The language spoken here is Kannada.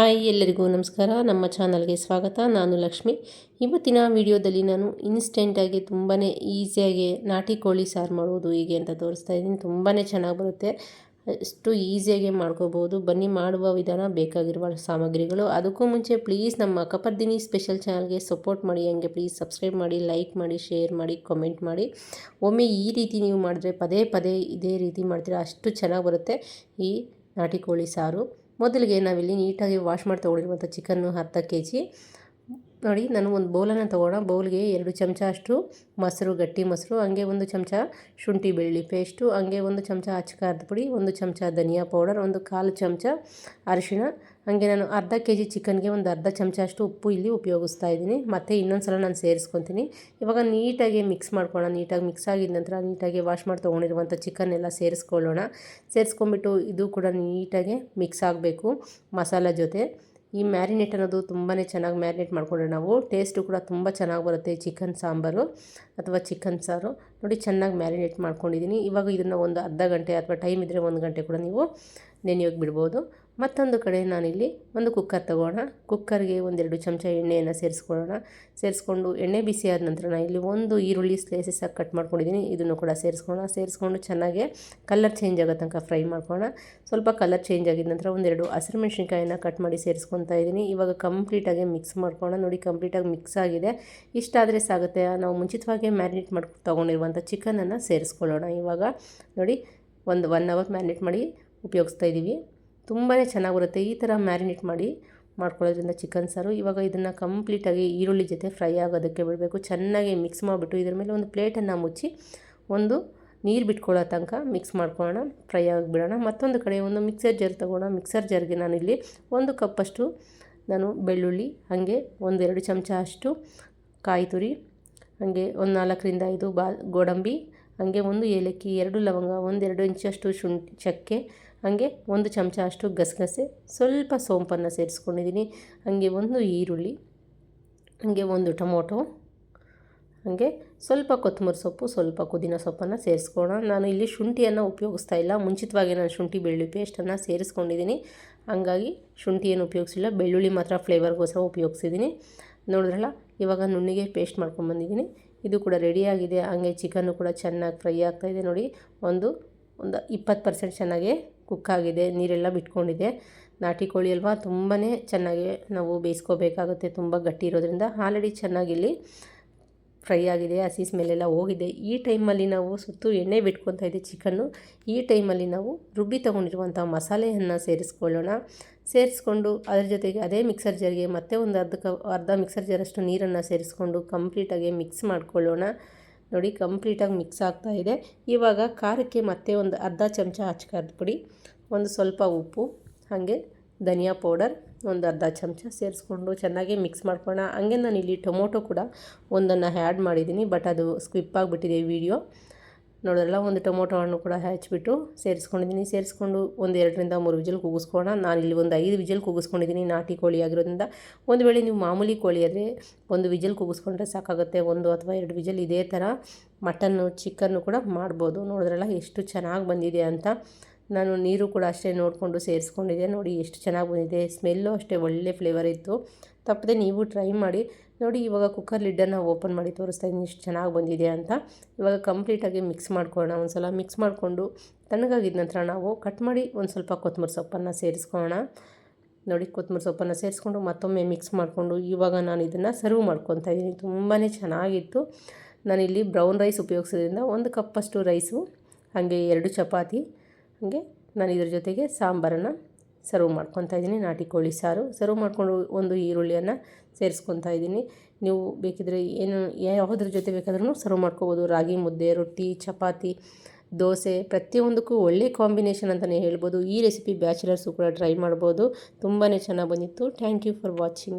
ಹಾಯ್, ಎಲ್ಲರಿಗೂ ನಮಸ್ಕಾರ. ನಮ್ಮ ಚಾನಲ್ಗೆ ಸ್ವಾಗತ. ನಾನು ಲಕ್ಷ್ಮಿ. ಇವತ್ತಿನ ವಿಡಿಯೋದಲ್ಲಿ ನಾನು ಇನ್ಸ್ಟೆಂಟಾಗಿ ತುಂಬಾ ಈಸಿಯಾಗಿ ನಾಟಿ ಕೋಳಿ ಸಾರು ಮಾಡೋದು ಹೀಗೆ ಅಂತ ತೋರಿಸ್ತಾ ಇದ್ದೀನಿ. ತುಂಬಾ ಚೆನ್ನಾಗಿ ಬರುತ್ತೆ. ಅಷ್ಟು ಈಸಿಯಾಗಿ ಮಾಡ್ಕೋಬೋದು ಬನ್ನಿ, ಮಾಡುವ ವಿಧಾನ ಬೇಕಾಗಿರುವ ಸಾಮಗ್ರಿಗಳು. ಅದಕ್ಕೂ ಮುಂಚೆ ಪ್ಲೀಸ್ ನಮ್ಮ ಕಪರ್ದಿನಿ ಸ್ಪೆಷಲ್ ಚಾನಲ್ಗೆ ಸಪೋರ್ಟ್ ಮಾಡಿ. ಹಂಗೆ ಪ್ಲೀಸ್ ಸಬ್ಸ್ಕ್ರೈಬ್ ಮಾಡಿ ಲೈಕ್ ಮಾಡಿ ಶೇರ್ ಮಾಡಿ ಕಮೆಂಟ್ ಮಾಡಿ. ಒಮ್ಮೆ ಈ ರೀತಿ ನೀವು ಮಾಡಿದ್ರೆ ಪದೇ ಪದೇ ಇದೇ ರೀತಿ ಮಾಡ್ತೀರಾ. ಅಷ್ಟು ಚೆನ್ನಾಗಿ ಬರುತ್ತೆ ಈ ನಾಟಿ ಕೋಳಿ ಸಾರು. ಮೊದಲಿಗೆ ನಾವಿಲ್ಲಿ ನೀಟಾಗಿ ವಾಶ್ ಮಾಡಿ ತೊಗೊಂಡಿರುವಂಥ ಚಿಕನ್ನು ಅರ್ಧ ಕೆ ಜಿ ನೋಡಿ, ನಾನು ಒಂದು ಬೌಲನ್ನು ತೊಗೊಳ್ಳೋಣ ಬೌಲ್ಗೆ ಎರಡು ಚಮಚ ಅಷ್ಟು ಮೊಸರು, ಗಟ್ಟಿ ಮೊಸರು, ಹಂಗೆ ಒಂದು ಚಮಚ ಶುಂಠಿ ಬೆಳ್ಳಿ ಪೇಸ್ಟು, ಹಂಗೆ ಒಂದು ಚಮಚ ಅಚ್ಚಕಾರದ ಪುಡಿ, ಒಂದು ಚಮಚ ಧನಿಯಾ ಪೌಡರ್, ಒಂದು ಕಾಲು ಚಮಚ ಅರಿಶಿಣ, ಹಾಗೆ ನಾನು ಅರ್ಧ ಕೆ ಜಿ ಚಿಕನ್ಗೆ ಒಂದು ಅರ್ಧ ಚಮಚ ಅಷ್ಟು ಉಪ್ಪು ಇಲ್ಲಿ ಉಪಯೋಗಿಸ್ತಾ ಇದ್ದೀನಿ. ಮತ್ತು ಇನ್ನೊಂದು ಸಲ ನಾನು ಸೇರಿಸ್ಕೊತೀನಿ. ಇವಾಗ ನೀಟಾಗಿ ಮಿಕ್ಸ್ ಮಾಡ್ಕೊಳ್ಳೋಣ. ನೀಟಾಗಿ ಮಿಕ್ಸ್ ಆಗಿದ ನಂತರ ನೀಟಾಗಿ ವಾಶ್ ಮಾಡಿ ತೊಗೊಂಡಿರುವಂಥ ಚಿಕನ್ ಎಲ್ಲ ಸೇರಿಸ್ಕೊಳ್ಳೋಣ. ಸೇರಿಸ್ಕೊಂಬಿಟ್ಟು ಇದು ಕೂಡ ನೀಟಾಗಿ ಮಿಕ್ಸ್ ಆಗಬೇಕು ಮಸಾಲ ಜೊತೆ. ಈ ಮ್ಯಾರಿನೇಟ್ ಅನ್ನೋದು ತುಂಬಾ ಚೆನ್ನಾಗಿ ಮ್ಯಾರಿನೇಟ್ ಮಾಡ್ಕೊಂಡ್ರೆ ನಾವು ಟೇಸ್ಟು ಕೂಡ ತುಂಬ ಚೆನ್ನಾಗಿ ಬರುತ್ತೆ ಚಿಕನ್ ಸಾಂಬಾರು ಅಥವಾ ಚಿಕನ್ ಸಾರು. ನೋಡಿ ಚೆನ್ನಾಗಿ ಮ್ಯಾರಿನೇಟ್ ಮಾಡ್ಕೊಂಡಿದ್ದೀನಿ. ಇವಾಗ ಇದನ್ನು ಒಂದು ಅರ್ಧ ಗಂಟೆ ಅಥವಾ ಟೈಮ್ ಇದ್ದರೆ ಒಂದು ಗಂಟೆ ಕೂಡ ನೀವು ನೆನೆಯೋಗಿ ಬಿಡ್ಬೋದು. ಮತ್ತೊಂದು ಕಡೆ ನಾನಿಲ್ಲಿ ಒಂದು ಕುಕ್ಕರ್ ತಗೋಣ. ಕುಕ್ಕರ್ಗೆ ಒಂದೆರಡು ಚಮಚ ಎಣ್ಣೆಯನ್ನು ಸೇರಿಸ್ಕೊಳ್ಳೋಣ. ಸೇರಿಸ್ಕೊಂಡು ಎಣ್ಣೆ ಬಿಸಿ ಆದ ನಂತರ ನಾನು ಇಲ್ಲಿ ಒಂದು ಈರುಳ್ಳಿ ಸ್ಲೈಸಸ್ಸಾಗಿ ಕಟ್ ಮಾಡ್ಕೊಂಡಿದ್ದೀನಿ. ಇದನ್ನು ಕೂಡ ಸೇರಿಸ್ಕೊಳ್ಳೋಣ. ಸೇರಿಸ್ಕೊಂಡು ಚೆನ್ನಾಗಿ ಕಲರ್ ಚೇಂಜ್ ಆಗೋ ತನಕ ಫ್ರೈ ಮಾಡ್ಕೊಳ್ಳೋಣ. ಸ್ವಲ್ಪ ಕಲರ್ ಚೇಂಜ್ ಆಗಿದ ನಂತರ ಒಂದೆರಡು ಹಸಿರು ಮೆಣಸಿನ್ಕಾಯಿನ ಕಟ್ ಮಾಡಿ ಸೇರಿಸ್ಕೊತಾ ಇದ್ದೀನಿ. ಇವಾಗ ಕಂಪ್ಲೀಟಾಗಿ ಮಿಕ್ಸ್ ಮಾಡ್ಕೊಳ್ಳೋಣ. ನೋಡಿ ಕಂಪ್ಲೀಟಾಗಿ ಮಿಕ್ಸ್ ಆಗಿದೆ. ಇಷ್ಟಾದರೆ ಸಾಗುತ್ತೆ. ನಾವು ಮುಂಚಿತವಾಗಿ ಮ್ಯಾರಿನೇಟ್ ಮಾಡಿ ತೊಗೊಂಡಿರುವಂಥ ಚಿಕನನ್ನು ಸೇರಿಸ್ಕೊಳ್ಳೋಣ. ಇವಾಗ ನೋಡಿ ಒಂದು ಒನ್ ಅವರ್ ಮ್ಯಾರಿನೇಟ್ ಮಾಡಿ ಉಪಯೋಗಿಸ್ತಾ ಇದ್ದೀವಿ. ತುಂಬಾ ಚೆನ್ನಾಗಿ ಬರುತ್ತೆ ಈ ಥರ ಮ್ಯಾರಿನೇಟ್ ಮಾಡಿ ಮಾಡ್ಕೊಳ್ಳೋದ್ರಿಂದ ಚಿಕನ್ ಸಾರು. ಇವಾಗ ಇದನ್ನು ಕಂಪ್ಲೀಟಾಗಿ ಈರುಳ್ಳಿ ಜೊತೆ ಫ್ರೈ ಆಗೋದಕ್ಕೆ ಬಿಡಬೇಕು. ಚೆನ್ನಾಗಿ ಮಿಕ್ಸ್ ಮಾಡಿಬಿಟ್ಟು ಇದ್ರ ಮೇಲೆ ಒಂದು ಪ್ಲೇಟನ್ನು ಮುಚ್ಚಿ ಒಂದು ನೀರು ಬಿಟ್ಕೊಳ್ಳೋ ತನಕ ಮಿಕ್ಸ್ ಮಾಡ್ಕೊಳ್ಳೋಣ. ಫ್ರೈ ಆಗಿಬಿಡೋಣ. ಮತ್ತೊಂದು ಕಡೆ ಒಂದು ಮಿಕ್ಸರ್ ಜರ್ ತೊಗೊಳ್ಳೋಣ ಮಿಕ್ಸರ್ ಜರ್ಗೆ ನಾನಿಲ್ಲಿ ಒಂದು ಕಪ್ಪಷ್ಟು ನಾನು ಬೆಳ್ಳುಳ್ಳಿ, ಹಾಗೆ ಒಂದೆರಡು ಚಮಚ ಅಷ್ಟು ಕಾಯಿ ತುರಿ, ಹಾಗೆ ಒಂದು ನಾಲ್ಕರಿಂದ ಐದು ಬಾ, ಗೋಡಂಬಿ, ಹಾಗೆ ಒಂದು ಏಲಕ್ಕಿ, ಎರಡು ಲವಂಗ ಒಂದೆರಡು ಇಂಚಷ್ಟು ಶುಂಠಿ, ಚಕ್ಕೆ ಹಾಗೆ ಒಂದು ಚಮಚ ಅಷ್ಟು ಗಸಗಸೆ, ಸ್ವಲ್ಪ ಸೋಂಪನ್ನು ಸೇರಿಸ್ಕೊಂಡಿದ್ದೀನಿ. ಹಾಗೆ ಒಂದು ಈರುಳ್ಳಿ, ಹಾಗೆ ಒಂದು ಟೊಮೊಟೊ, ಹಾಗೆ ಸ್ವಲ್ಪ ಕೊತ್ತಂಬರಿ ಸೊಪ್ಪು, ಸ್ವಲ್ಪ ಪುದೀನ ಸೊಪ್ಪನ್ನು ಸೇರಿಸ್ಕೋಣ ನಾನು ಇಲ್ಲಿ ಶುಂಠಿಯನ್ನು ಉಪಯೋಗಿಸ್ತಾ ಇಲ್ಲ. ಮುಂಚಿತವಾಗಿ ನಾನು ಶುಂಠಿ, ಬೆಳ್ಳುಳ್ಳಿ ಪೇಸ್ಟನ್ನು ಸೇರಿಸ್ಕೊಂಡಿದ್ದೀನಿ. ಹಾಗಾಗಿ ಶುಂಠಿಯನ್ನು ಉಪಯೋಗಿಸಿಲ್ಲ ಬೆಳ್ಳುಳ್ಳಿ ಮಾತ್ರ ಫ್ಲೇವರ್ಗೋಸ್ಕರ ಉಪಯೋಗಿಸಿದ್ದೀನಿ. ನೋಡಿದ್ರಲ್ಲ, ಇವಾಗ ನುಣ್ಣಿಗೆ ಪೇಸ್ಟ್ ಮಾಡ್ಕೊಂಡ್ಬಂದಿದ್ದೀನಿ ಇದು ಕೂಡ ರೆಡಿಯಾಗಿದೆ ಹಾಗೆ ಚಿಕನ್ನು ಕೂಡ ಚೆನ್ನಾಗಿ ಫ್ರೈ ಆಗ್ತಾಯಿದೆ ನೋಡಿ. ಒಂದು ಒಂದು ಇಪ್ಪತ್ತು ಪರ್ಸೆಂಟ್ ಚೆನ್ನಾಗಿ ಕುಕ್ಕಾಗಿದೆ, ನೀರೆಲ್ಲ ಬಿಟ್ಕೊಂಡಿದೆ. ನಾಟಿ ಕೋಳಿ ಅಲ್ವಾ? ತುಂಬಾ ಚೆನ್ನಾಗಿ ನಾವು ಬೇಯಿಸ್ಕೋಬೇಕಾಗುತ್ತೆ. ತುಂಬ ಗಟ್ಟಿ ಇರೋದ್ರಿಂದ ಆಲ್ರೆಡಿ ಚೆನ್ನಾಗಿ ಇಲ್ಲಿ ಫ್ರೈ ಆಗಿದೆ ಹಸಿ ಸ್ಮೆಲ್ಲೆಲ್ಲ ಹೋಗಿದೆ. ಈ ಟೈಮಲ್ಲಿ ನಾವು ಸುತ್ತು ಎಣ್ಣೆ ಬಿಟ್ಕೊತಾ ಇದೆ ಚಿಕನ್ನು. ಈ ಟೈಮಲ್ಲಿ ನಾವು ರುಬ್ಬಿ ತೊಗೊಂಡಿರುವಂಥ ಮಸಾಲೆಯನ್ನು ಸೇರಿಸ್ಕೊಳ್ಳೋಣ. ಸೇರಿಸ್ಕೊಂಡು ಅದರ ಜೊತೆಗೆ ಅದೇ ಮಿಕ್ಸರ್ ಜರ್ಗೆ ಮತ್ತೆ ಒಂದು ಅರ್ಧ ಕ ಅರ್ಧ ಮಿಕ್ಸರ್ ಜಾರಷ್ಟು ನೀರನ್ನು ಸೇರಿಸ್ಕೊಂಡು ಕಂಪ್ಲೀಟಾಗಿ ಮಿಕ್ಸ್ ಮಾಡ್ಕೊಳ್ಳೋಣ. ನೋಡಿ, ಕಂಪ್ಲೀಟಾಗಿ ಮಿಕ್ಸ್ ಆಗ್ತಾ ಇದೆ. ಇವಾಗ ಖಾರಕ್ಕೆ ಮತ್ತೆ ಒಂದು ಅರ್ಧ ಚಮಚ ಹಚ್ಕರ್ದು ಪುಡಿ, ಒಂದು ಸ್ವಲ್ಪ ಉಪ್ಪು, ಹಾಗೆ ಧನಿಯಾ ಪೌಡರ್, ಒಂದು ಅರ್ಧ ಚಮಚ ಸೇರಿಸ್ಕೊಂಡು ಚೆನ್ನಾಗಿ ಮಿಕ್ಸ್ ಮಾಡ್ಕೊಳ್ಳೋಣ. ಹಂಗೆ ಇಲ್ಲಿ ಟೊಮೊಟೊ ಕೂಡ ಒಂದನ್ನು ಆ್ಯಡ್ ಮಾಡಿದ್ದೀನಿ, ಬಟ್ ಅದು ಸ್ಕಿಪ್ ಆಗಿಬಿಟ್ಟಿದೆ ವಿಡಿಯೋ. ನೋಡೋಲ್ಲ ಒಂದು ಟೊಮೊಟೊ ಹಣ್ಣು ಕೂಡ ಹಚ್ಬಿಟ್ಟು ಸೇರಿಸ್ಕೊಂಡಿದ್ದೀನಿ. ಸೇರಿಸ್ಕೊಂಡು ಒಂದು ಎರಡರಿಂದ ಮೂರು ವಿಜಲ್ ಕೂಗಿಸ್ಕೋಣ ನಾನು ಇಲ್ಲಿ ಒಂದು ಐದು ವಿಜಲ್ ಕೂಗಿಸ್ಕೊಂಡಿದ್ದೀನಿ ನಾಟಿ ಕೋಳಿ ಆಗಿರೋದ್ರಿಂದ. ಒಂದು ವೇಳೆ ನೀವು ಮಾಮೂಲಿ ಕೋಳಿ ಆದರೆ ಒಂದು ವಿಜಲ್ ಕೂಗಿಸ್ಕೊಂಡ್ರೆ ಸಾಕಾಗುತ್ತೆ. ಒಂದು ಅಥವಾ ಎರಡು ವಿಜಲ್ ಇದೇ ಥರ ಮಟನ್ನು, ಚಿಕನ್ನು ಕೂಡ ಮಾಡ್ಬೋದು. ನೋಡಿದ್ರಲ್ಲ ಎಷ್ಟು ಚೆನ್ನಾಗಿ ಬಂದಿದೆ ಅಂತ. ನಾನು ನೀರು ಕೂಡ ಅಷ್ಟೇ ನೋಡಿಕೊಂಡು ಸೇರಿಸ್ಕೊಂಡಿದ್ದೆ. ನೋಡಿ ಎಷ್ಟು ಚೆನ್ನಾಗಿ ಬಂದಿದೆ. ಸ್ಮೆಲ್ಲು ಅಷ್ಟೇ ಒಳ್ಳೆ ಫ್ಲೇವರ್ ಇತ್ತು. ತಪ್ಪದೆ ನೀವು ಟ್ರೈ ಮಾಡಿ. ನೋಡಿ ಇವಾಗ ಕುಕ್ಕರ್ ಲಿಡ್ಡನ್ನು ಓಪನ್ ಮಾಡಿ ತೋರಿಸ್ತಾ ಇದ್ದೀನಿ ಎಷ್ಟು ಚೆನ್ನಾಗಿ ಬಂದಿದೆ ಅಂತ. ಇವಾಗ ಕಂಪ್ಲೀಟಾಗಿ ಮಿಕ್ಸ್ ಮಾಡ್ಕೊಳ್ಳೋಣ. ಒಂದು ಸಲ ಮಿಕ್ಸ್ ಮಾಡಿಕೊಂಡು ತಣ್ಣಗಾಗಿದ ನಂತರ ನಾವು ಕಟ್ ಮಾಡಿ ಒಂದು ಸ್ವಲ್ಪ ಕೊತ್ತಂಬರಿ ಸೊಪ್ಪನ್ನು ಸೇರಿಸ್ಕೊಳ್ಳೋಣ. ನೋಡಿ ಕೊತ್ತಂಬರಿ ಸೊಪ್ಪನ್ನು ಸೇರಿಸ್ಕೊಂಡು ಮತ್ತೊಮ್ಮೆ ಮಿಕ್ಸ್ ಮಾಡಿಕೊಂಡು ಇವಾಗ ನಾನು ಇದನ್ನು ಸರ್ವ್ ಮಾಡ್ಕೊತಾ ಇದ್ದೀನಿ. ತುಂಬಾ ಚೆನ್ನಾಗಿತ್ತು. ನಾನಿಲ್ಲಿ ಬ್ರೌನ್ ರೈಸ್ ಉಪಯೋಗಿಸೋದ್ರಿಂದ ಒಂದು ಕಪ್ಪಷ್ಟು ರೈಸು ಹಾಗೆ ಎರಡು ಚಪಾತಿ ಹಾಗೆ ನಾನು ಇದ್ರ ಜೊತೆಗೆ ಸಾಂಬಾರನ್ನು ಸರ್ವ್ ಮಾಡ್ಕೊತಾ ಇದ್ದೀನಿ. ನಾಟಿ ಕೋಳಿ ಸಾರು. ಸರ್ವ್ ಮಾಡಿಕೊಂಡು ಒಂದು ಈರುಳ್ಳಿಯನ್ನು ಸೇರಿಸ್ಕೊತಾ ಇದ್ದೀನಿ. ನೀವು ಬೇಕಿದ್ರೆ ಏನು, ಯಾವುದ್ರ ಜೊತೆ ಬೇಕಾದ್ರೂ ಸರ್ವ್ ಮಾಡ್ಕೋಬೋದು. ರಾಗಿ ಮುದ್ದೆ, ರೊಟ್ಟಿ, ಚಪಾತಿ, ದೋಸೆ, ಪ್ರತಿಯೊಂದಕ್ಕೂ ಒಳ್ಳೆ ಕಾಂಬಿನೇಷನ್ ಅಂತಲೇ ಹೇಳ್ಬೋದು. ಈ ರೆಸಿಪಿ ಬ್ಯಾಚುಲರ್ಸು ಕೂಡ ಟ್ರೈ ಮಾಡ್ಬೋದು. ತುಂಬಾ ಚೆನ್ನಾಗಿ ಬಂದಿತ್ತು. Thank you for watching